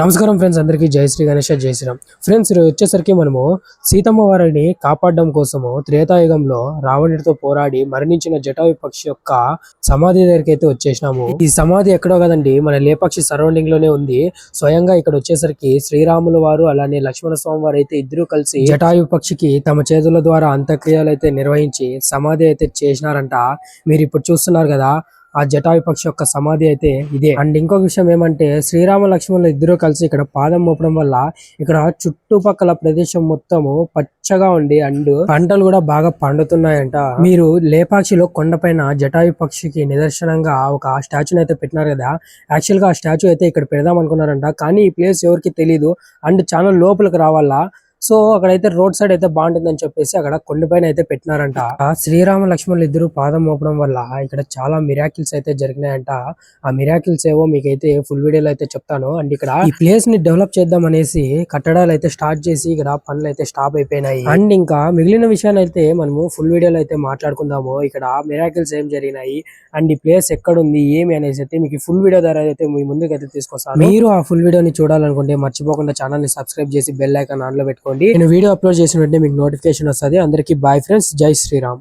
నమస్కారం ఫ్రెండ్స్ అందరికీ జై శ్రీ గణేష జై శ్రీరామ్. ఫ్రెండ్స్ వచ్చేసరికి మనము సీతమ్మ వారిని కాపాడడం కోసము త్రేతాయుగంలో రావణుడితో పోరాడి మరణించిన జటాయు పక్షి యొక్క సమాధి దగ్గరికి అయితే వచ్చేసినాము. ఈ సమాధి ఎక్కడో కదండి మన లేపక్షి సరౌండింగ్లోనే ఉంది. స్వయంగా ఇక్కడ వచ్చేసరికి శ్రీరాముల వారు అలానే లక్ష్మణ స్వామి వారు అయితే ఇద్దరు కలిసి జటాయు పక్షికి తమ చేతుల ద్వారా అంత్యక్రియలు అయితే నిర్వహించి సమాధి అయితే చేసినారంట. మీరు ఇప్పుడు చూస్తున్నారు కదా ఆ జటాయు పక్షి యొక్క సమాధి అయితే ఇదే. అండ్ ఇంకొక విషయం ఏమంటే శ్రీరామ లక్ష్మణులు ఇద్దరు కలిసి ఇక్కడ పాదం మోపడం వల్ల ఇక్కడ చుట్టుపక్కల ప్రదేశం మొత్తము పచ్చగా ఉండి అండ్ పంటలు కూడా బాగా పండుతున్నాయంట. మీరు లేపాక్షిలో కొండపైన జటాయు పక్షికి నిదర్శనంగా ఒక స్టాచ్యూని అయితే పెట్టినారు కదా. యాక్చువల్గా ఆ స్టాచ్యూ అయితే ఇక్కడ పెడదాం అనుకున్నారంట. కానీ ఈ ప్లేస్ ఎవరికి తెలియదు అండ్ చాలా లోపలికి రావాలా? సో అక్కడైతే రోడ్ సైడ్ అయితే బాగుంటుందని చెప్పేసి అక్కడ కొండపైన అయితే పెట్టినారంట. శ్రీరామ లక్ష్మణులు ఇద్దరు పాదం మోపడం వల్ల ఇక్కడ చాలా మిరాకిల్స్ అయితే జరిగినాయంట. ఆ మిరాకిల్స్ ఏవో మీకైతే ఫుల్ వీడియోలో అయితే చెప్తాను. అండ్ ఇక్కడ ఈ ప్లేస్ని డెవలప్ చేద్దాం అనేసి కట్టడాలు అయితే స్టార్ట్ చేసి ఇక్కడ పనులు అయితే స్టాప్ అయిపోయినాయి. అండ్ ఇంకా మిగిలిన విషయాన్ని అయితే మనము ఫుల్ వీడియోలో అయితే మాట్లాడుకుందాము. ఇక్కడ మిరాకిల్స్ ఏం జరిగినాయి? అండ్ ఈ ప్లేస్ ఎక్కడ ఉంది ఏమి అనేసి అయితే మీకు ఫుల్ వీడియో ద్వారా అయితే మీ ముందుకు అయితే తీసుకొస్తాను. మీరు ఆ ఫుల్ వీడియోని చూడాలనుకుంటే మర్చిపోకుండా ఛానల్ని సబ్స్క్రైబ్ చేసి బెల్ ఐకాన్ ఆన్లో చేసుకోండి నేను వీడియో అప్లోడ్ చేసిన వెంటనే మీకు నోటిఫికేషన్ వస్తుంది. అందరికీ బాయ్ ఫ్రెండ్స్ జై శ్రీరామ్.